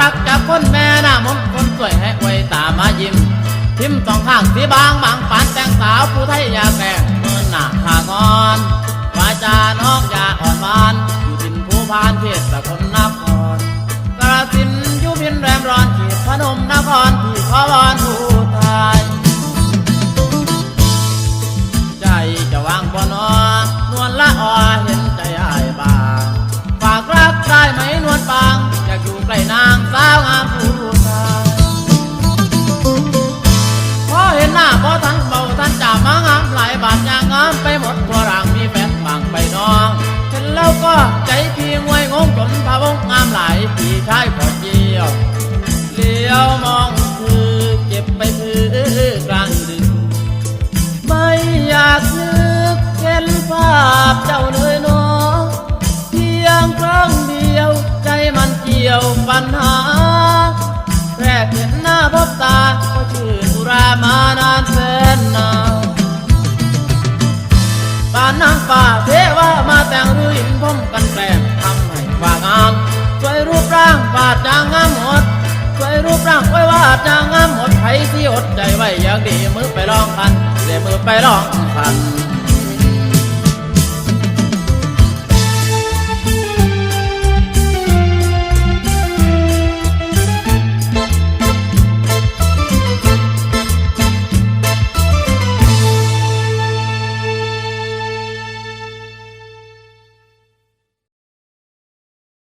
รักจากคนแม่หน้ามนคนสวยให้ไว้ตามายิ้มทิมสองข้างสีบางบางปานแต่งสาวผู้ไทยยาแก่เมื่อหน้าขางอนวาจานอกยาอ่อนหวานอยู่ดินผู้พานเขตสกลนครกระสินอยุพินแรมร้อนขีดพนมนครที่ขอวอนผู้ อยากอยู่ใกล้นางสาวงามผู้ชายพอเห็นหน้าพอทันเบาทันจ่ามางามหลายบาทยางงามไปหมดทัวร่างมีแฟนบางไปน้องเห็นแล้วก็ใจพี่งวยงงจนพะวงงามหลายพี่ชายพอเจียวเลี้ยวมอง เกี่ยวปัญหาแรกเห็นหน้าพบตา ก็ชื่นอุรามานานแสนนานป่านนางป่าเทวามาแต่งรือหินพมกันแกล้งทำให้ว่างามสวยรูปร่างบาดจางงามหมดสวยรูปร่างไว้ว่าจางงามหมดไผที่อดใจไว้อยากดีมือไปลองพันเดี๋ยวมือไปลองพัน